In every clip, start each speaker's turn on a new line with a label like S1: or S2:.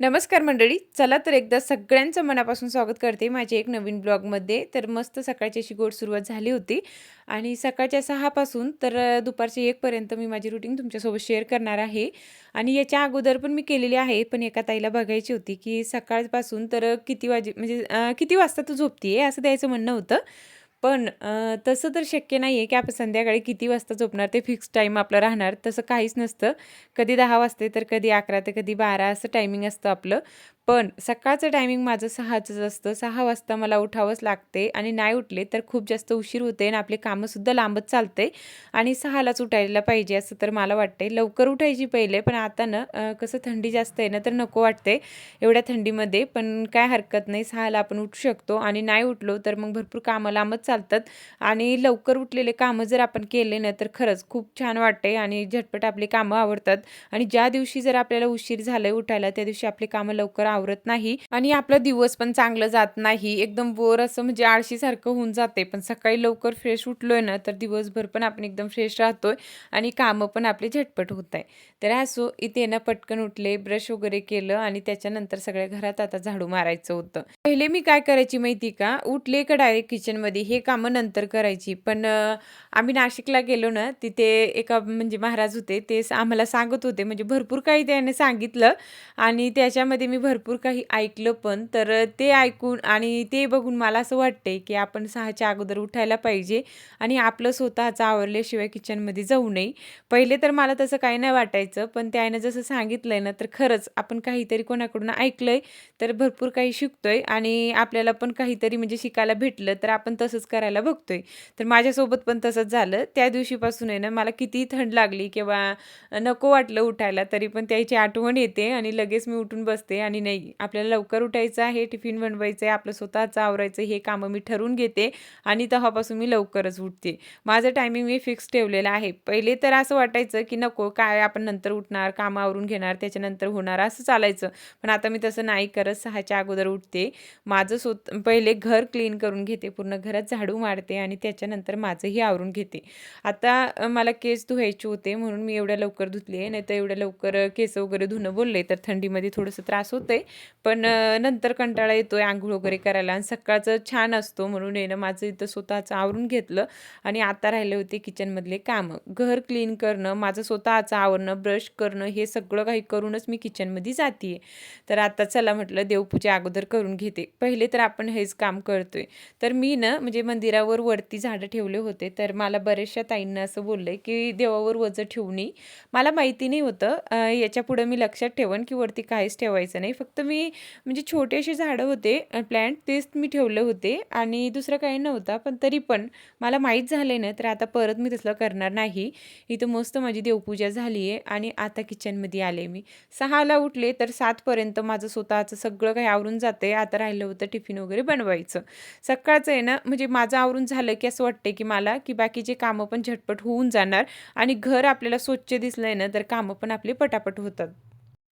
S1: नमस्कार मंडळी चला तर एकदा सगळ्यांचं मनापासून स्वागत करते माझ्या एक नवीन ब्लॉगमध्ये. तर मस्त सकाळची अशी गोड सुरुवात झाली होती आणि सकाळच्या सहापासून तर दुपारचे दुपारच्या एकपर्यंत मी माझी रुटीन तुमच्यासोबत शेअर करणार आहे. आणि याच्या अगोदर पण मी केलेली आहे पण एका ताईला बघायची होती की सकाळपासून तर किती वाजे म्हणजे किती वाजता तू झोपतीये असं द्यायचं म्हणणं होतं. पण तसं तर शक्य नाही आहे की आपण संध्याकाळी किती वाजता झोपणार ते फिक्स टाईम आपलं राहणार. तसं काहीच नसतं. कधी दहा वाजते तर कधी अकरा ते कधी बारा असं टायमिंग असतं आपलं. पण सकाळचं टायमिंग माझं सहाचंच असतं. सहा वाजता मला उठावंच लागते आणि नाही उठले तर खूप जास्त उशीर होते आणि आपले कामंसुद्धा लांबच चालते आणि सहालाच उठायला पाहिजे असं तर मला वाटते लवकर उठायची पहिले पण आता ना कसं थंडी जास्त आहे ना तर नको वाटते एवढ्या थंडीमध्ये. पण काय हरकत नाही सहाला आपण उठू शकतो आणि नाही उठलो तर मग भरपूर कामं लांबत चालतात. आणि लवकर उठलेले कामं जर आपण केले ना तर खरंच खूप छान वाटते आणि झटपट आपली कामं आवडतात. आणि ज्या दिवशी जर आपल्याला उशीर झालाय उठायला त्या दिवशी आपली कामं लवकर आवरत नाही आणि आपला दिवस पण चांगलं जात नाही. एकदम बोर असं म्हणजे आळशीसारखं होऊन जाते. पण सकाळी लवकर फ्रेश उठलोय ना तर दिवसभर पण आपण एकदम फ्रेश राहतोय आणि कामं पण आपली झटपट होत आहे तर असो इथे ना पटकन उठले ब्रश वगैरे केलं आणि त्याच्यानंतर सगळ्या घरात आता झाडू मारायचं होतं. पहिले मी काय करायची माहिती का? उठले का डायरेक्ट किचनमध्ये हे कामं नंतर करायची. पण आम्ही नाशिकला गेलो ना तिथे एका म्हणजे महाराज होते ते आम्हाला सांगत होते. म्हणजे भरपूर काही त्याने सांगितलं आणि त्याच्यामध्ये मी भरपूर भरपूर काही ऐकलं पण तर ते ऐकून आणि ते बघून मला असं वाटते की आपण सहाच्या अगोदर उठायला पाहिजे आणि आपलं स्वतःचं आवरल्याशिवाय किचनमध्ये जाऊ नये. पहिले तर मला तसं काही नाही वाटायचं पण त्यानं जसं सांगितलंय ना तर खरंच आपण काहीतरी कोणाकडून ऐकलंय तर भरपूर काही शिकतोय आणि आपल्याला पण काहीतरी म्हणजे शिकायला भेटलं तर आपण तसंच करायला बघतोय. तर माझ्यासोबत पण तसंच झालं. त्या दिवशीपासून आहे ना मला किती थंड लागली किंवा नको वाटलं उठायला तरी पण त्याची आठवण येते आणि लगेच मी उठून बसते आणि नाही नाही. आपल्याला लवकर उठायचं आहे टिफिन बनवायचं आहे आपलं स्वतःचं आवरायचं हे कामं मी ठरवून घेते आणि तेव्हापासून मी लवकरच उठते. माझं टायमिंग मी फिक्स ठेवलेलं आहे. पहिले तर असं वाटायचं की नको काय आपण नंतर उठणार कामं आवरून घेणार त्याच्यानंतर होणार असं चालायचं. पण आता मी तसं नाही करत सहाच्या अगोदर उठते. माझं स्वत पहिले घर क्लीन करून घेते पूर्ण घरात झाडू मारते आणि त्याच्यानंतर माझंही आवरून घेते. आता मला केस धुवायचे होते म्हणून मी एवढ्या लवकर धुतले आहे नाही तर एवढ्या लवकर केस वगैरे धुणं बोलले तर थंडीमध्ये थोडंसं त्रास होतंय. पण नंतर कंटाळा येतोय आंघोळ वगैरे करायला आणि सकाळचं छान असतो म्हणून येणं ना माझं इथं स्वतःचं आवरून घेतलं आणि आता राहिले होते किचनमधले कामं. घर क्लीन करणं माझं स्वतःचं आवरणं ब्रश करणं हे सगळं काही करूनच मी किचनमध्ये जाते. तर आता चला म्हटलं देवपूजा अगोदर करून घेते. पहिले तर आपण हेच काम करतोय. तर मी ना म्हणजे मंदिरावर वरती झाडं ठेवले होते. तर मला बऱ्याचशा ताईंना असं बोललंय की देवावर वजं ठेवू मला माहिती नाही होतं. याच्यापुढं याच्या पुढं मी लक्षात ठेवन की वरती काहीच ठेवायचं नाही. फक्त फक्त मी म्हणजे छोटे असे झाडं होते प्लॅन्ट तेच मी ठेवले होते आणि दुसरं काही नव्हता पण तरी पण मला माहीत झालं ना तर आता परत मी तसलं करणार नाही. इथं मस्त माझी देवपूजा झाली आहे आणि आता किचनमध्ये आले मी. सहाला उठले तर सातपर्यंत माझं स्वतःचं सगळं काही आवरून जाते आता राहिलं होतं टिफिन वगैरे बनवायचं. सकाळचं आहे ना म्हणजे माझं आवरून झालं की असं वाटते की मला की बाकीचे कामं पण झटपट होऊन जाणार आणि घर आपल्याला स्वच्छ दिसलंय ना तर कामं पण आपली पटापट होतात.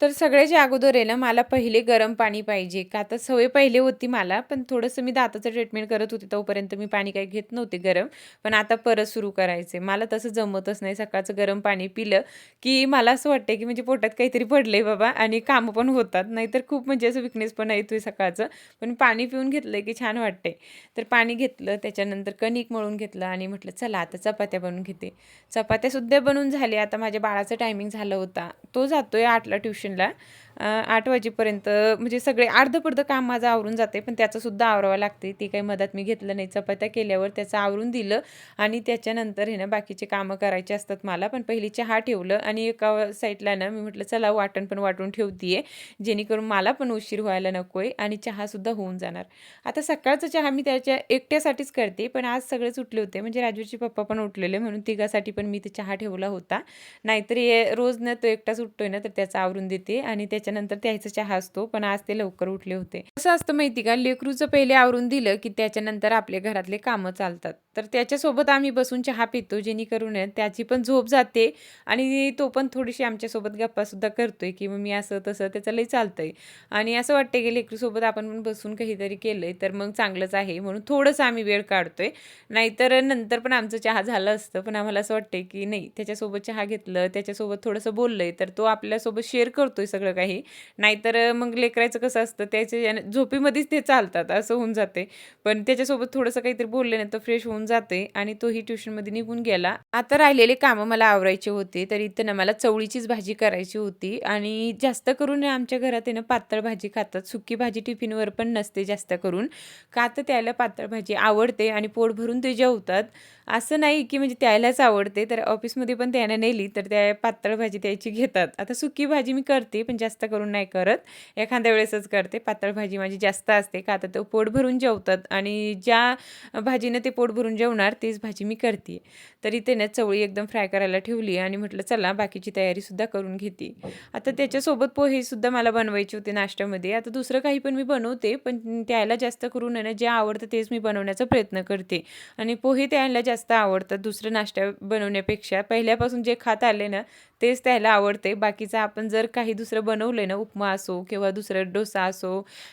S1: तर सगळ्याच्या अगोदर आहे ना मला पहिले गरम पाणी पाहिजे. का आता सवय पहिले होती मला पण थोडंसं मी दाताचं ट्रीटमेंट करत होते तोपर्यंत मी पाणी काही घेत नव्हते गरम. पण आता परत सुरू करायचे मला तसं जमतच नाही. सकाळचं गरम पाणी पिलं की मला असं वाटतं की म्हणजे पोटात काहीतरी पडलंय बाबा आणि कामं पण होतात. नाहीतर खूप म्हणजे असं विकनेस पण येतोय सकाळचं. पण पाणी पिऊन घेतलं की छान वाटते तर पाणी घेतलं त्याच्यानंतर कणिक मळून घेतलं आणि म्हटलं चला आता चपात्या बनवून घेते. चपात्यासुद्धा बनवून झाल्या. आता माझ्या बाळाचं टायमिंग झालं होता. तो जातो आहे आठला ट्युशनला. आठ वाजेपर्यंत म्हणजे सगळे अर्धपर्ध काम माझं आवरून जाते पण त्याचंसुद्धा आवरावं लागते. ती काही मदत मी घेतलं नाही. चपात्या केल्यावर त्याचं आवरून दिलं आणि त्याच्यानंतर हे ना बाकीचे कामं करायचे असतात मला. पण पहिली चहा ठेवलं आणि एका साईडला ना मी म्हटलं चला वाटण पण वाटून ठेवतीये. जेणेकरून मला पण उशीर व्हायला नकोय आणि चहासुद्धा होऊन जाणार. आता सकाळचा चहा मी त्याच्या एकट्यासाठीच करते पण आज सगळेच उठले होते. म्हणजे राजूचे पप्पा पण उठलेले म्हणून तिघासाठी पण मी ते चहा ठेवला होता. नाहीतर रोज ना तो एकटाच उठतोय ना तर त्याचा आवरून देते आणि त्याच्यानंतर त्याचा चहा असतो पण आज ते लवकर उठले होते. कसं असतं माहिती का लेकरूचं पहिले आवरून दिलं की त्याच्यानंतर आपले घरातले कामं चालतात. तर त्याच्यासोबत आम्ही बसून चहा पितो जेणेकरून त्याची पण झोप जाते आणि तो पण थोडीशी आमच्यासोबत गप्पासुद्धा करतोय की मग मी असं तसं त्याचं लई चालतंय. आणि असं वाटतं की लेकरूसोबत आपण पण बसून काहीतरी केलंय तर मग चांगलंच आहे म्हणून थोडंसं आम्ही वेळ काढतोय. नाहीतर नंतर पण आमचं चहा झालं असतं पण आम्हाला असं वाटतंय की नाही त्याच्यासोबत चहा घेतलं त्याच्यासोबत थोडंसं बोललंय तर तो आपल्यासोबत शेअर करतोय सगळं काही. नाहीतर मग लेकरायचं कसं असतं त्याचे झोपेमध्येच ते चालतात असं होऊन जाते. पण त्याच्यासोबत थोडंसं काहीतरी बोलले ना तर फ्रेश होऊन जाते आणि तोही ट्युशनमध्ये निघून गेला. आता राहिलेले कामं मला आवरायचे होते तर इथं ना मला चवळीचीच भाजी करायची होती आणि जास्त करून आमच्या घरात आहे ना पातळ भाजी खातात. सुकी भाजी टिफिनवर पण नसते जास्त करून. का तर त्याला पातळ भाजी आवडते आणि पोट भरून ते जेवतात. असं नाही की म्हणजे त्यालाच आवडते तर ऑफिसमध्ये पण त्याने नेली तर त्या पातळ भाजी त्याची घेतात. आता सुकी भाजी मी करते पण जास्त करून नाही करत. एखाद्या वेळेसच करते. पातळ भाजी माझी जास्त असते का तर ते पोट भरून जेवतात. आणि ज्या भाजीनं ते पोट भरून जेवणार तीच भाजी मी करते. तर इथे ना चवळी एकदम फ्राय करायला ठेवली आणि म्हटलं चला बाकीची तयारीसुद्धा करून घेते. आता त्याच्यासोबत पोहेसुद्धा मला बनवायचे होते नाश्त्यामध्ये. आता दुसरं काही पण मी बनवते पण त्याला जास्त करून आहे ना जे आवडतं तेच मी बनवण्याचा प्रयत्न करते. आणि पोहे त्याला जास्त जास्त आवडतात दुसरं नाश्ता बनवण्यापेक्षा पहिल्यापासून जे खात आले ना तेच त्याला आवडते. बाकीचं आपण जर काही दुसरं बनवलं ना उपमा असो किंवा दुसरं डोसा असो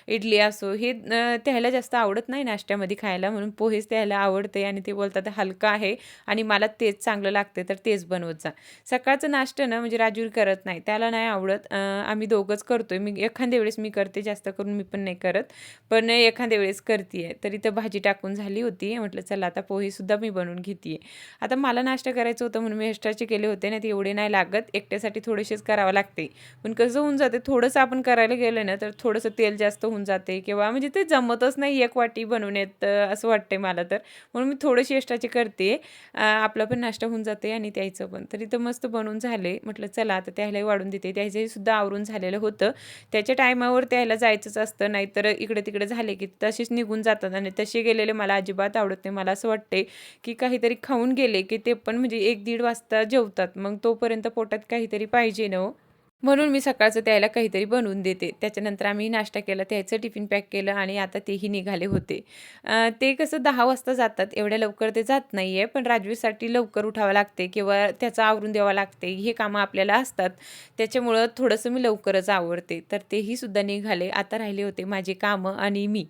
S1: इडली असो हे त्याला जास्त आवडत नाही नाश्त्यामध्ये खायला. म्हणून पोहेच त्याला आवडते आणि ते बोलतात हलका आहे आणि मला तेच चांगलं लागते तर तेच बनवत जा. सकाळचं नाश्ता ना म्हणजे राजूर करत नाही. त्याला नाही आवडत. आम्ही दोघंच करतोय. मी एखाद्या वेळेस मी करते जास्त करून मी पण नाही करत. पण एखाद्या वेळेस करते तर इथं भाजी टाकून झाली होती. म्हटलं चला आता पोहेसुद्धा मी बनवून घेते आता मला नाश्ता करायचं होतं म्हणून मी एक्स्ट्राचे केले होते ना ते एवढे नाही लागत. एकट्यासाठी थोडेसेच करावं लागते. पण कसं होऊन जाते थोडंसं आपण करायला गेलं ना तर थोडंसं तेल जास्त होऊन जाते किंवा म्हणजे ते जमतच नाही एक वाटी बनवण्यात अं, असं वाटते मला तर. म्हणून मी थोडीशी एक्स्ट्राची करते. आपला पण नाश्ता होऊन जाते आणि त्याचं पण. तर इथं मस्त बनवून झाले. म्हटलं चला आता त्यालाही वाढून देते. त्याचंही सुद्धा आवरून झालेलं होतं. त्याच्या टायमावर त्याला जायचंच असतं नाहीतर इकडे तिकडे झाले की तसेच निघून जातात आणि तसे गेलेले मला अजिबात आवडत नाही. मला असं वाटते की काहीतरी खाऊन गेले की ते पण म्हणजे एक दीड वाजता जेवतात. मग तोपर्यंत पोटात काहीतरी पाहिजे ना हो? म्हणून मी सकाळचं त्याला काहीतरी बनवून देते. त्याच्यानंतर आम्ही नाश्ता केला त्याचं टिफिन पॅक केलं आणि आता तेही निघाले होते. ते कसं दहा वाजता जातात एवढ्या लवकर ते जात नाही आहे पण राजवीरसाठी लवकर उठावं लागते किंवा त्याचं आवरून द्यावं लागते. हे कामं आपल्याला असतात. त्याच्यामुळं थोडंसं मी लवकरच आवडते तर तेही सुद्धा निघाले. आता राहिले होते माझे कामं आणि मी.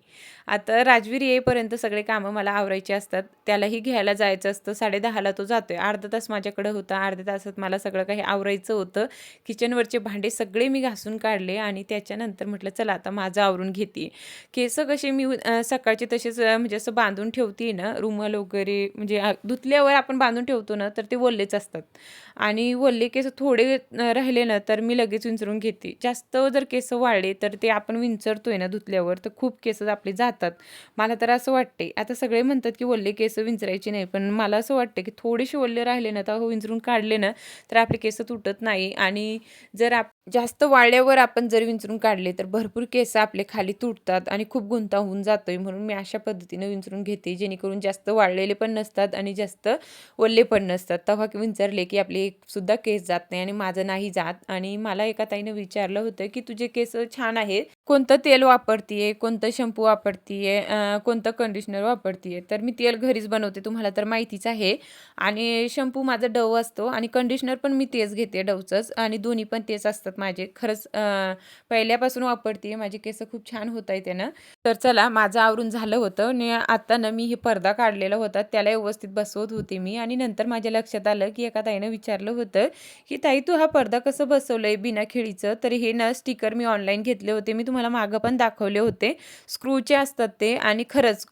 S1: आता राजवीर येईपर्यंत सगळे कामं मला आवरायचे असतात. त्यालाही घ्यायला जायचं असतं. साडेदहाला तो जातोय. अर्धा तास माझ्याकडे होता. अर्ध्या तासात मला सगळं काही आवरायचं होतं. किचनवरचे भांडे सगळे मी घासून काढले आणि त्याच्यानंतर म्हटलं चला आता माझं आवरून घेते. केस कसे मी सकाळचे तसेच म्हणजे असं बांधून ठेवते ना रुमाल वगैरे म्हणजे धुतल्यावर आपण बांधून ठेवतो ना तर ते वल्लेच असतात. आणि वल्ले केस थोडे राहिले ना तर मी लगेच विंचरून घेते. जास्त जर केस वाळले तर ते आपण विंचरतोय ना धुतल्यावर तर खूप केस आपले जातात. मला तर असं वाटते आता सगळे म्हणतात की वल्ले केस विंचरायचे नाही पण मला असं वाटतं की थोडेसे वल्ले राहिले ना तर विंचरून काढले ना तर आपले केस तुटत नाही. आणि जर up जास्त वाळल्यावर आपण जर विंचरून काढले तर भरपूर केस आपले खाली तुटतात आणि खूप गुंता होऊन जातोय म्हणून मी अशा पद्धतीनं विंचरून घेते जेणेकरून जास्त वाळलेले पण नसतात आणि जास्त ओल्ले पण नसतात. तेव्हा विंचरले की आपले एक सुद्धा केस जात नाही आणि माझं नाही जात. आणि मला एका ताईनं विचारलं होतं की तुझे केस छान आहेत. कोणतं तेल वापरतीये? कोणतं शॅम्पू वापरतीये? कोणतं कंडिशनर वापरतीये? तर मी तेल घरीच बनवते तुम्हाला तर माहितीच आहे. आणि शॅम्पू माझा डव असतो आणि कंडिशनर पण मी तेच घेते डवचंच. आणि दोन्ही पण तेच असतात. माझे. खरंच पहिल्यापासून वापरते. माझे केस खूप छान होत आहे त्यानं. तर चला माझं आवरून झालं होतं. आणि आता ना मी हे पडदा काढलेला होता. त्याला व्यवस्थित बसवत होते मी. आणि नंतर माझ्या लक्षात आलं की एका ताईनं विचारलं होतं की ताई तू हा पडदा कसं बसवलंय बिना खिळीचं तर हे ना स्टिकर मी ऑनलाईन घेतले होते. मी तुम्हाला मागं पण दाखवले होते. स्क्रूचे असतात ते. आणि खरंच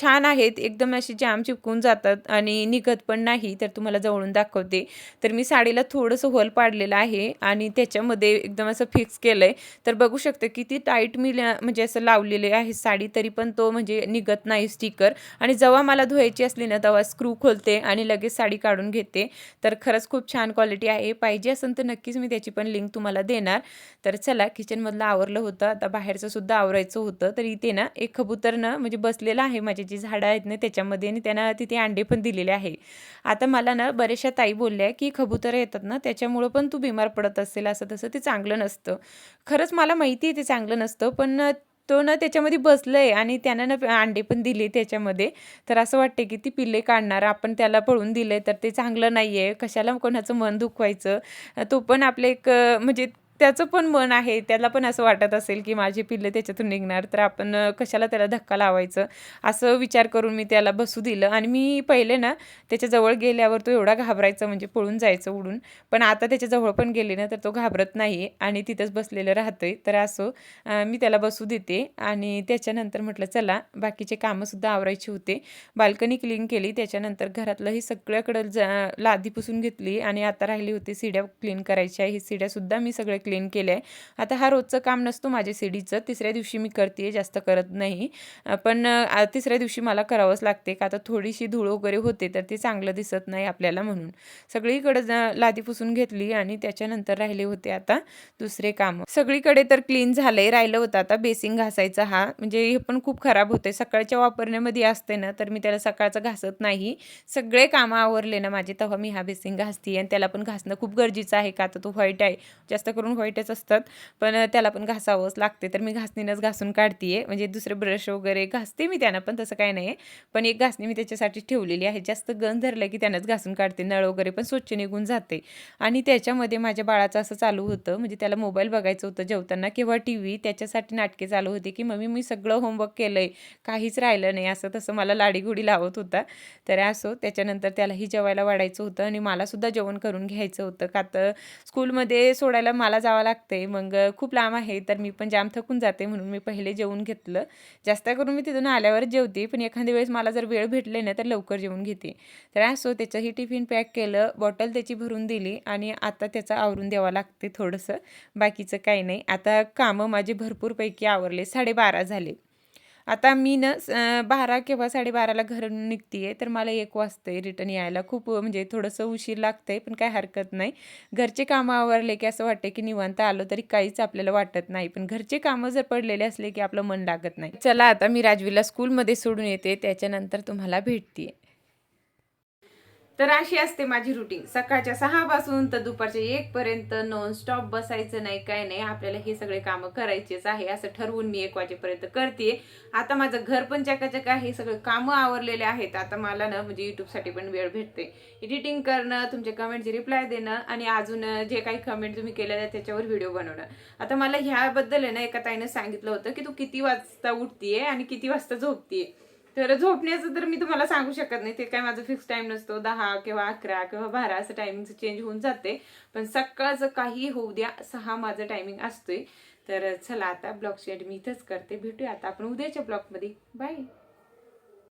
S1: छान आहेत. एकदम असे जाम चिपकून जातात आणि निघत पण नाही. तर तुम्हाला जवळून दाखवते. तर मी साडीला थोडंसं होल पाडलेलं आहे. आणि त्याच्यामध्ये एकदम असं फिक्स केलं आहे तर बघू शकते किती टाईट मी म्हणजे असं लावलेले आहे साडी तरी पण तो म्हणजे निघत नाही स्टिकर आणि जेव्हा मला धुवायची असली ना तेव्हा स्क्रू खोलते आणि लगेच साडी काढून घेते. तर खरंच खूप छान क्वालिटी आहे. पाहिजे असेल तर नक्कीच मी त्याची पण लिंक तुम्हाला देणार. तर चला किचनमधलं आवरलं होतं. आता बाहेरचं सुद्धा आवरायचं होतं. तर इथे ना एक कबूतर ना म्हणजे बसलेलं आहे. माझे जी झाडं आहेत ना त्याच्यामध्ये आणि त्यांना तिथे अंडे पण दिलेले आहे. आता मला ना बऱ्याचशा ताई बोलल्या की कबूतर येतात ना त्याच्यामुळं पण तू बिमार पडत असेल असं तसं. ते चांगलं नसतं. खरंच मला माहिती आहे ते चांगलं नसतं पण तो ना त्याच्यामध्ये बसलंय आणि त्यानं ना अंडे पण दिले त्याच्यामध्ये. तर असं वाटते की ती पिल्ले काढणार आपण त्याला पळून दिले तर ते चांगलं नाही आहे कशाला कोणाचं मन दुखवायचं? तो पण आपलं एक म्हणजे त्याचं पण मन आहे. त्याला पण असं वाटत असेल की माझी पिल्ले त्याच्यातून निघणार तर आपण कशाला त्याला धक्का लावायचं? असं विचार करून मी त्याला बसू दिलं. आणि मी पहिले ना त्याच्याजवळ गेल्यावर तो एवढा घाबरायचा म्हणजे पळून जायचं उडून. पण आता त्याच्याजवळ पण गेले ना तर तो घाबरत नाही आणि तिथंच बसलेलं राहतोय. तर असो मी त्याला बसू देते. आणि त्याच्यानंतर म्हटलं चला बाकीचे कामंसुद्धा आवरायची होते. बाल्कनी क्लीन केली. त्याच्यानंतर घरातलंही सगळ्याकडं जा लादी पुसून घेतली. आणि आता राहिली होती सिड्या क्लीन करायच्या ही सिड्यासुद्धा मी सगळे क्लीन केलं आहे आता हा रोजचं काम नसतो माझ्या सीडीचं. तिसऱ्या दिवशी मी करते जास्त करत नाही. पण तिसऱ्या दिवशी मला करावंच लागते. का आता थोडीशी धूळ वगैरे होते तर ते चांगलं दिसत नाही आपल्याला म्हणून. सगळीकडे जा- लादी पुसून घेतली आणि त्याच्यानंतर राहिले होते आता दुसरे काम. सगळीकडे तर क्लीन झालंय राहिलं होतं. आता बेसिंग घासायचा हा. म्हणजे हे पण खूप खराब होते सकाळच्या वापरण्यामध्ये असते ना तर मी त्याला सकाळचं घासत नाही. सगळे कामं आवरले ना माझे तेव्हा मी हा बेसिंग घासते आणि त्याला पण घासणं खूप गरजेचं आहे का? आता तो व्हाईट आहे. जास्त करून व्हाईटच असतात. पण त्याला पण घासावंच लागते. तर मी घासणीनंच घासून काढते म्हणजे दुसरे ब्रश वगैरे घासते मी त्यानं पण तसं काही नाही पण एक घासणी मी त्याच्यासाठी ठेवलेली आहे. जास्त गंज धरलं की त्यानंच घासून काढते. नळ वगैरे पण स्वच्छ निघून जाते. आणि त्याच्यामध्ये माझ्या बाळाचं असं चालू होतं. म्हणजे त्याला मोबाईल बघायचं होतं जेवताना किंवा टी व्ही त्याच्यासाठी नाटके चालू होते की मम्मी मी सगळं होमवर्क केलं आहे काहीच राहिलं नाही. असं तसं मला लाडीगुडी लावत होता. तर असो त्याच्यानंतर त्यालाही जेवायला वाढायचं होतं. आणि मलासुद्धा जेवण करून घ्यायचं होतं. का तर स्कूलमध्ये सोडायला मला जावं लागते मग खूप लांब आहे तर मी पण जाम थकून जाते म्हणून मी पहिले जेवून घेतलं. जास्त करून मी तिथून आल्यावर जेवते पण एखाद्या वेळेस मला जर वेळ भेटले ना तर लवकर जेवून घेते. तर असो त्याचंही टिफिन पॅक केलं बॉटल त्याची भरून दिली आणि आता त्याचं आवरून द्यावं लागते थोडंसं. बाकीचं काही नाही. आता कामं माझे भरपूरपैकी आवरले साडेबारा झाले. आता मी ना स- बारा किंवा साडेबाराला घरून निघते आहे तर मला एक वाजतंय रिटर्न यायला. खूप म्हणजे थोडंसं उशीर लागतंय पण काय हरकत नाही. घरचे कामं आवरले की असं वाटतं की निवांत आलो तरी काहीच आपल्याला वाटत नाही. पण घरचे कामं जर पडलेले असले की आपलं मन लागत नाही. चला आता मी राजवीला स्कूलमध्ये सोडून येते. त्याच्यानंतर तुम्हाला भेटते तर अशी असते माझी रुटीन सकाळच्या सहा पासून तर दुपारच्या एक पर्यंत नॉन स्टॉप बसायचं नाही काय नाही. आपल्याला हे सगळे कामं करायचेच आहे असं ठरवून मी एक वाजेपर्यंत करते. आता माझं घर पण चकाचक आहे सगळे कामं आवरलेले आहेत. आता मला ना म्हणजे युट्यूबसाठी पण वेळ भेटते. एडिटिंग करणं तुमचे कमेंटचे रिप्लाय देणं आणि अजून जे काही कमेंट तुम्ही केलेले आहेत त्याच्यावर व्हिडिओ बनवणं. आता मला ह्याबद्दल आहे ना एका ताईनं सांगितलं होतं की तू किती वाजता उठतीये आणि किती वाजता झोपतीये? तर झोपण्याचं तर मी तुम्हाला सांगू शकत नाही. ते काय माझं फिक्स टाईम नसतो. दहा किंवा अकरा किंवा बारा असं टायमिंगचं चेंज होऊन जाते. पण सकाळचं काही होऊ द्या सहा माझं टायमिंग असतोय. तर चला आता ब्लॉग शेड मी इथंच करते. भेटूया आता आपण उद्याच्या ब्लॉगमध्ये बाय